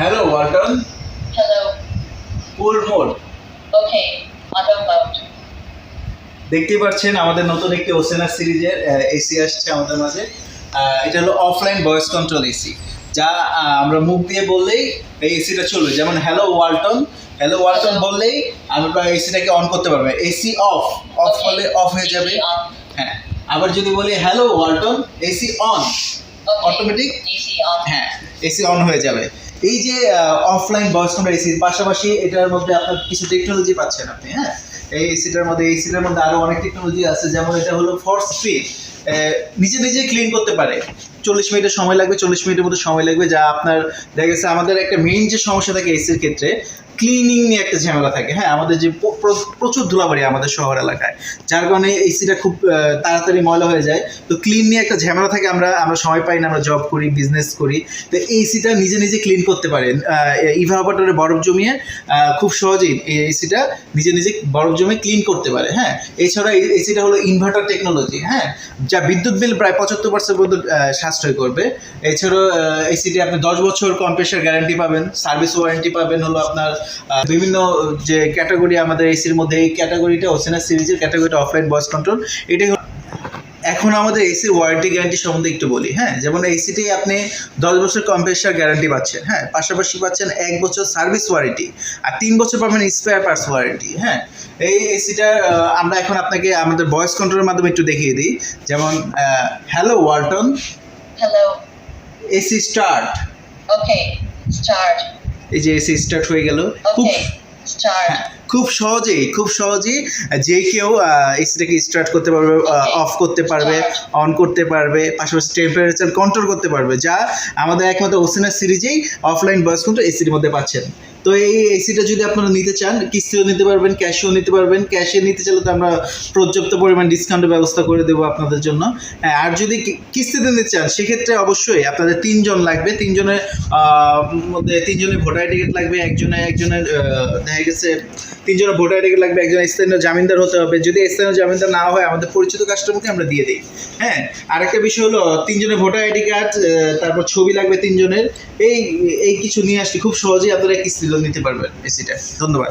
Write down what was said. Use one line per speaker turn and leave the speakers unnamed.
Hello, Walton.
Hello.
Full mode.
Okay. Auto mode.
দেখতেই পাচ্ছেন আমাদের নতুন একটি ওসেনার সিরিজের এসি আসছে আমাদের মাঝে এটা হলো অফলাইন ভয়েস কন্ট্রোল এসি যা আমরা মুখ দিয়ে বললেই এই এসিটা চলবে যেমন হ্যালো ওয়ালটন হ্যালো ওয়ালটন বললেই আমরা এসিটাকে অন করতে পারবে এসি অফ অফ. করলে অফ হয়ে যাবে হ্যাঁ আবার যদি বলি hello Walton AC on
automatic
হ্যাঁ এসি অন হয়ে যাবে। এই যে অফলাইন বয়স কন্ট্রোল এসির পাশাপাশি এটার মধ্যে আপনার কিছু টেকনোলজি পাচ্ছেন আপনি হ্যাঁ? এই এসিটার মধ্যে এসিটার মধ্যে আরও অনেক টেকনোলজি আছে, যেমন এটা হলো ফোর স্পিড নিজে নিজে ক্লিন করতে পারে। চল্লিশ মিনিটের সময় লাগবে, চল্লিশ মিনিটের মধ্যে সময় লাগবে, যা আপনার, দেখা গেছে আমাদের একটা মেইন যে সমস্যা থাকে এসির ক্ষেত্রে ক্লিনিং নিয়ে একটা ঝামেলা থাকে। হ্যাঁ আমাদের যে প্র- প্র- প্রচুর ধুলাবাড়ি আমাদের শহর এলাকায়। যার কারণে এসিটা খুব তাড়াতাড়ি ময়লা হয়ে যায়। তো ক্লিন নিয়ে একটা ঝামেলা থাকে, আমরা আমরা সময় পাই না, আমরা জব করি বিজনেস করি। তো এসিটা নিজে নিজে ক্লিন করতে পারেন। ইভাপারেটরে বরফ জমিয়ে খুব সহজেই এই এসিটা নিজে নিজে বরফ জমিয়ে ক্লিন করতে পারে। হ্যাঁ এছাড়া এসিটা হলো ইনভার্টার টেকনোলজি হ্যাঁ যা বিদ্যুৎ বিল প্রায় পঁচাত্তর পার্সেন্ট পর্যন্ত সাশ্রয় করবে। এছাড়াও এসিটি আপনি দশ বছর কম্প্রেসার গ্যারান্টি পাবেন সার্ভিস ওয়ারেন্টি পাবেন হলো আপনার বিভিন্ন যে ক্যাটাগরি আমাদের এসির মধ্যে এই ক্যাটাগরিটা ওসেনা সিরিজের ক্যাটাগরিটা অফলাইন ভয়েস কন্ট্রোল এটাই এখন আমাদের এসির ওয়ারেন্টি গ্যারান্টি সম্বন্ধে একটু বলি হ্যাঁ? যেমন এসিটি আপনি দশ বছর কম্প্রেসার গ্যারান্টি পাচ্ছেন হ্যাঁ? পাশাপাশি পাচ্ছেন এক বছর সার্ভিস ওয়ারেন্টি আর তিন বছর পাবেন স্পেয়ার পার্টস ওয়ারেন্টি হ্যাঁ? এই এসিটা আমরা এখন আপনাকে আমাদের ভয়েস কন্ট্রোলের মাধ্যমে একটু দেখিয়ে দিই। যেমন hello Walton
Hello.
AC start
okay Start.
এই যে এসি স্টার্ট হয়ে গেল। খুব
Okay.
খুব সহজেই খুব সহজেই যে কেউ এসিটাকে স্টার্ট করতে পারবে অফ করতে পারবে অন করতে পারবে, পাশাপাশি টেম্পারেচার কন্ট্রোল করতে পারবে, যা আমাদের একমাত্র ওসেনার সিরিজেই অফলাইন ভয়েস কন্ট্রোল এসির মধ্যে পাচ্ছেন। তো এই এসিটা যদি আপনারা নিতে চান, কিস্তিও নিতে পারবেন ক্যাশও নিতে পারবেন। ক্যাশে নিতে চাইলে তো আমরা পর্যাপ্ত পরিমাণ ডিসকাউন্টের ব্যবস্থা করে দেবো আপনাদের জন্য। হ্যাঁ আর যদি কিস্তিতে নিতে চান, সেক্ষেত্রে অবশ্যই আপনাদের তিনজন লাগবে। তিনজনের মধ্যে তিনজনের ভোটার টিকিট লাগবে একজনের একজনের দেখা গেছে তিনজনের ভোটার টিকিট লাগবে, একজন স্থানীয় জামিনদার হতে হবে। যদি স্থানীয় জামিনদার না হয়, আমাদের পরিচিত কাস্টমারকে আমরা দিয়ে দিই। হ্যাঁ আরেকটা বিষয় হলো, তিনজনের ভোটার আইডি কার্ড তারপর ছবি লাগবে তিনজনের। এই এই কিছু নিয়ে আসলে খুব সহজেই আপনারা কিস্তি নিতে পারবেন এসিটা ধন্যবাদ।